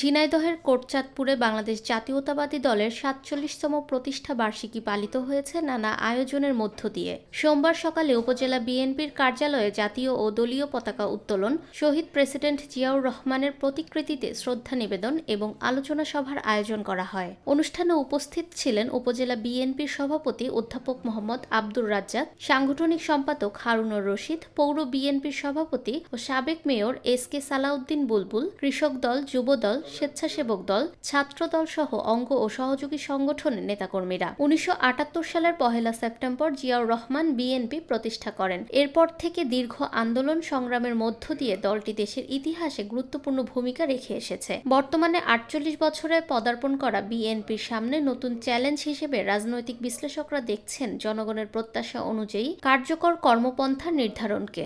ঝিনাইদহের কোটচাঁদপুরে বাংলাদেশ জাতীয়তাবাদী দলের সাতচল্লিশতম প্রতিষ্ঠা বার্ষিকী পালিত হয়েছে নানা আয়োজনের মধ্য দিয়ে। সোমবার সকালে উপজেলা বিএনপির কার্যালয়ে জাতীয় ও দলীয় পতাকা উত্তোলন, শহীদ প্রেসিডেন্ট জিয়াউর রহমানের প্রতিকৃতিতে শ্রদ্ধা নিবেদন এবং আলোচনা সভার আয়োজন করা হয়। অনুষ্ঠানে উপস্থিত ছিলেন উপজেলা বিএনপির সভাপতি অধ্যাপক মোহাম্মদ আব্দুর রাজ্জাক, সাংগঠনিক সম্পাদক হারুনুর রশিদ, পৌর বিএনপির সভাপতি ও সাবেক mayor S K Salauddin Bulbul, কৃষক দল, যুব দল স্বেচ্ছাসেবক দল ছাত্র দল সহ অঙ্গ ও সহযোগী সংগঠনের নেতাকর্মীরা। উনিশশো আটাত্তর সালের পহেলা সেপ্টেম্বর জিয়াউর রহমান বিএনপি প্রতিষ্ঠা করেন। এরপর থেকে দীর্ঘ আন্দোলন সংগ্রামের মধ্য দিয়ে দলটি দেশের ইতিহাসে গুরুত্বপূর্ণ ভূমিকা রেখে এসেছে। বর্তমানে আটচল্লিশ বছরে পদার্পণ করা বিএনপির সামনে নতুন চ্যালেঞ্জ হিসেবে রাজনৈতিক বিশ্লেষকরা দেখছেন জনগণের প্রত্যাশা অনুযায়ী কার্যকর কর্মপন্থা নির্ধারণকে।